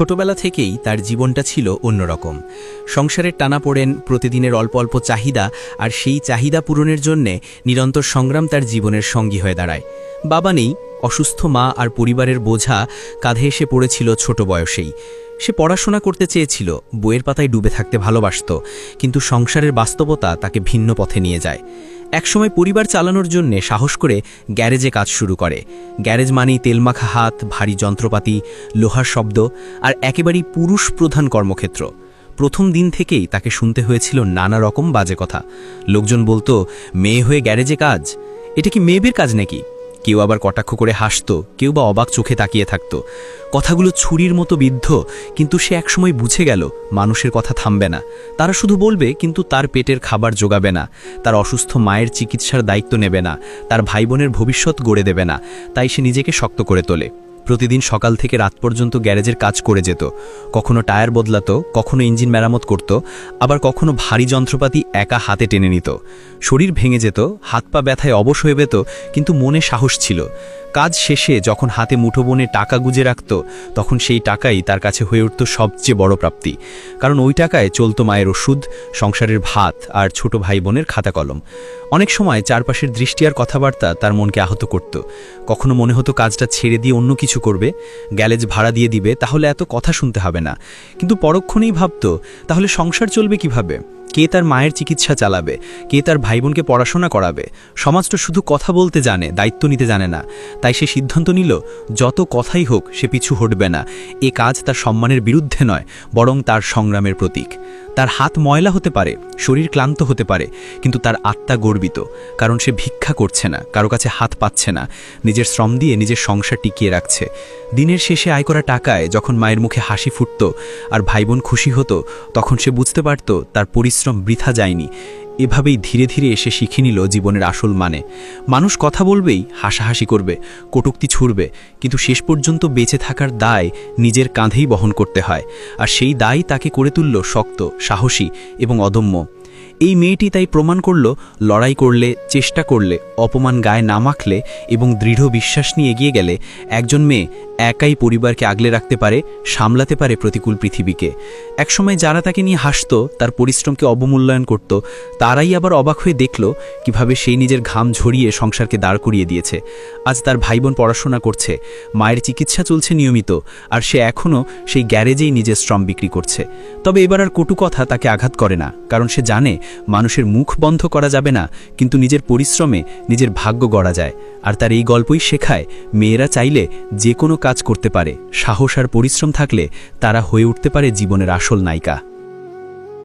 ছোটবেলা থেকেই তার জীবনটা ছিল অন্যরকম। সংসারের টানাপোড়েন প্রতিদিনের অল্প অল্প চাহিদা আর সেই চাহিদা পূরণের জন্যে নিরন্তর সংগ্রাম তার জীবনের সঙ্গী হয়ে দাঁড়ায়। বাবা নেই, অসুস্থ মা আর পরিবারের বোঝা কাঁধে এসে পড়েছিল ছোট বয়সেই। সে পড়াশোনা করতে চেয়েছিল, বইয়ের পাতায় ডুবে থাকতে ভালোবাসত, কিন্তু সংসারের বাস্তবতা তাকে ভিন্ন পথে নিয়ে যায়। একসময় পরিবার চালানোর জন্যে সাহস করে গ্যারেজে কাজ শুরু করে। গ্যারেজ মানেই তেলমাখা হাত, ভারী যন্ত্রপাতি, লোহার শব্দ আর একেবারেই পুরুষ প্রধান কর্মক্ষেত্র। প্রথম দিন থেকেই তাকে শুনতে হয়েছিল নানা রকম বাজে কথা। লোকজন বলতো, মেয়ে হয়ে গ্যারেজে কাজ? এটা কি মেয়েদের কাজ নাকি? কেউ আবার কটাক্ষ করে হাসত, কেউ বা অবাক চোখে তাকিয়ে থাকত। কথাগুলো ছুরির মতো বিদ্ধ, কিন্তু সে একসময় বুঝে গেল, মানুষের কথা থামবে না। তারা শুধু বলবে, কিন্তু তার পেটের খাবার যোগাবে না, তার অসুস্থ মায়ের চিকিৎসার দায়িত্ব নেবে না, তার ভাই বোনের ভবিষ্যৎ গড়ে দেবে না, তাই সে নিজেকে শক্ত করে তোলে। প্রতিদিন সকাল থেকে রাত পর্যন্ত গ্যারেজের কাজ করে যেত। কখনো টায়ার বদলাতো, কখনো ইঞ্জিন মেরামত করত, আবার কখনো ভারী যন্ত্রপাতি একা হাতে টেনে নিত। শরীর ভেঙে যেত, হাত পা ব্যথায় অবশ হয়ে পেত কিন্তু মনে সাহস ছিল। কাজ শেষে যখন হাতে মুঠোবনে টাকা গুজে রাখত, তখন সেই টাকাই তার কাছে হয়ে উঠত সবচেয়ে বড় প্রাপ্তি। কারণ ওই টাকায় চলত মায়ের ওষুধ, সংসারের ভাত আর ছোট ভাই বোনের খাতা কলম। অনেক সময় চারপাশের দৃষ্টি আর কথাবার্তা তার মনকে আহত করত। কখনো মনে হতো কাজটা ছেড়ে দিয়ে অন্য কিছু করবে, গ্যালেজ ভাড়া দিয়ে দিবে, তাহলে এত কথা শুনতে হবে না। কিন্তু পরক্ষণেই ভাবত, তাহলে সংসার চলবে কীভাবে? কে তার মায়ের চিকিৎসা চালাবে, কে তার ভাই বোনকে পড়াশোনা করাবে। সমাজটা শুধু কথা বলতে জানে, দায়িত্ব নিতে জানে না। তাই সে সিদ্ধান্ত নিল, যত কথাই হোক সে পিছু হটবে না। এ কাজ তার সম্মানের বিরুদ্ধে নয়, বরং তার সংগ্রামের প্রতীক। তার হাত ময়লা হতে পারে, শরীর ক্লান্ত হতে পারে, কিন্তু তার আত্মা গর্বিত, কারণ সে ভিক্ষা করছে না, কারও কাছে হাত পাচ্ছে না, নিজের শ্রম দিয়ে নিজের সংসার টিকিয়ে রাখছে। দিনের শেষে আয় করা টাকায় যখন মায়ের মুখে হাসি ফুটত আর ভাই খুশি হতো, তখন সে বুঝতে পারত তার পরিশ্রম বৃথা যায়নি। এভাবেই ধীরে ধীরে এসে শিখে নিল জীবনের আসল মানে। মানুষ কথা বলবেই, হাসাহাসি করবে, কটুক্তি ছুড়বে, কিন্তু শেষ পর্যন্ত বেঁচে থাকার দায় নিজের কাঁধেই বহন করতে হয়। আর সেই দায় তাকে করে তুলল শক্ত, সাহসী এবং অদম্য। এই মেয়েটি তাই প্রমাণ করল, লড়াই করলে, চেষ্টা করলে, অপমান গায়ে না মাখলে এবং দৃঢ় বিশ্বাস নিয়ে এগিয়ে গেলে একজন মেয়ে একাই পরিবারকে আগলে রাখতে পারে, সামলাতে পারে প্রতিকূল পৃথিবীকে। একসময় যারা তাকে নিয়ে হাসত, তার পরিশ্রমকে অবমূল্যায়ন করত, তারাই আবার অবাক হয়ে দেখল কীভাবে সেই নিজের ঘাম ঝরিয়ে সংসারকে দাঁড় করিয়ে দিয়েছে। আজ তার ভাই বোন পড়াশোনা করছে, মায়ের চিকিৎসা চলছে নিয়মিত, আর সে এখনও সেই গ্যারেজেই নিজের শ্রম বিক্রি করছে। তবে এবার আর কটু কথা তাকে আঘাত করে না, কারণ সে জানে মানুষের মুখ বন্ধ করা যাবে না, কিন্তু নিজের পরিশ্রমে নিজের ভাগ্য গড়া যায়। আর তার এই গল্পই শেখায়, মেয়েরা চাইলে যে কোনো কাজ করতে পারে। সাহস আর পরিশ্রম থাকলে তারা হয়ে উঠতে পারে জীবনের আসল নায়িকা।